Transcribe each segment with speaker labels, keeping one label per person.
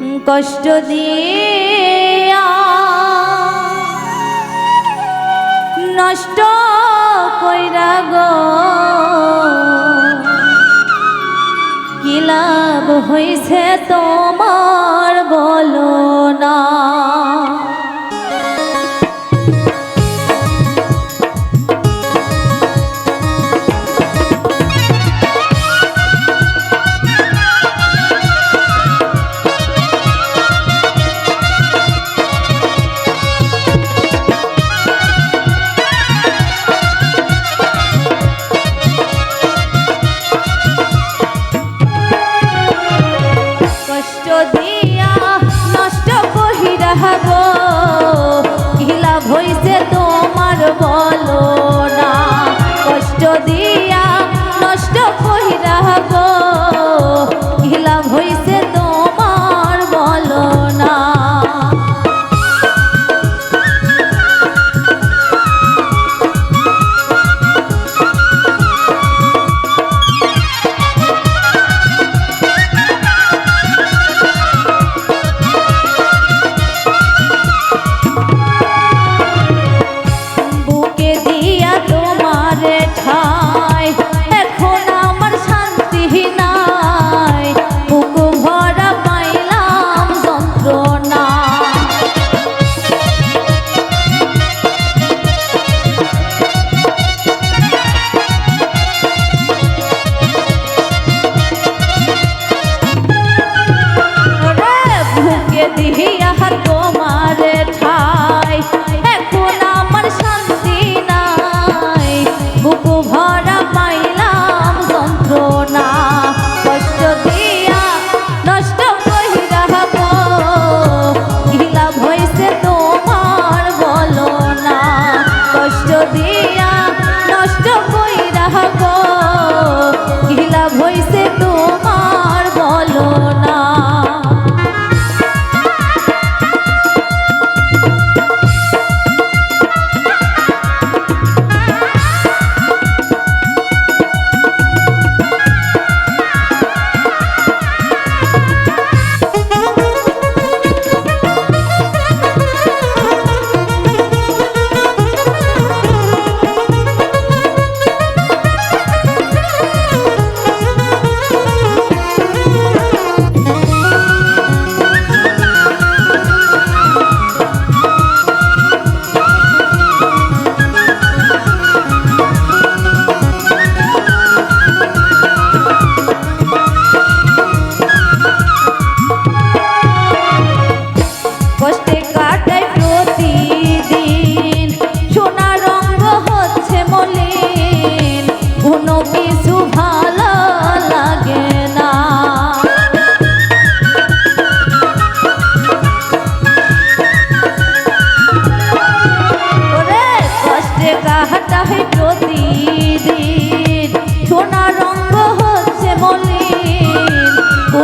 Speaker 1: কষ্ট দিয়া নষ্ট কইরা গো কি লাভ হইছে তোমার বলো না?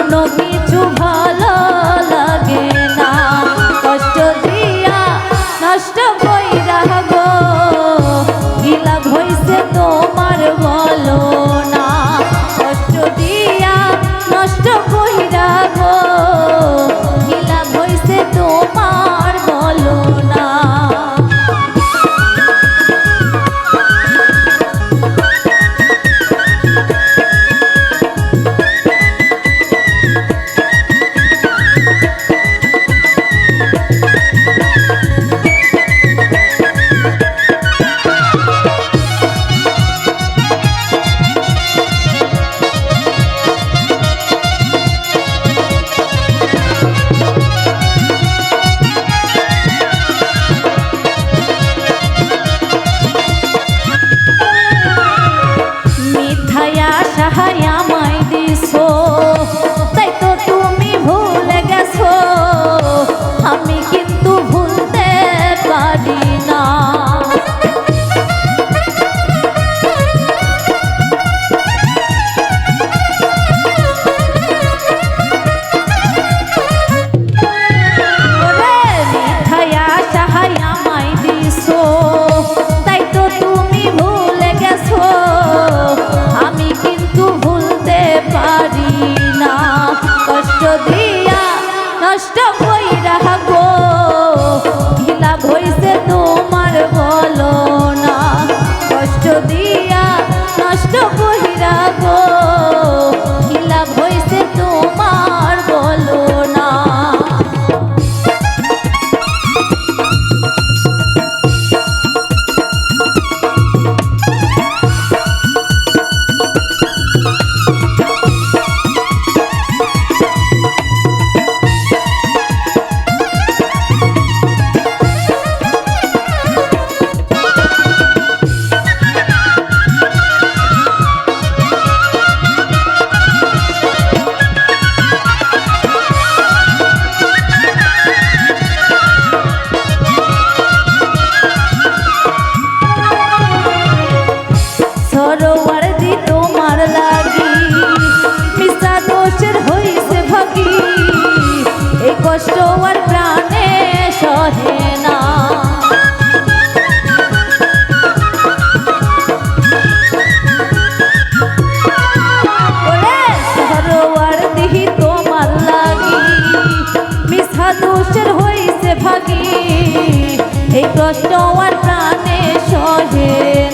Speaker 1: কোনো কিছু কষ্ট আর প্রাণে সহে।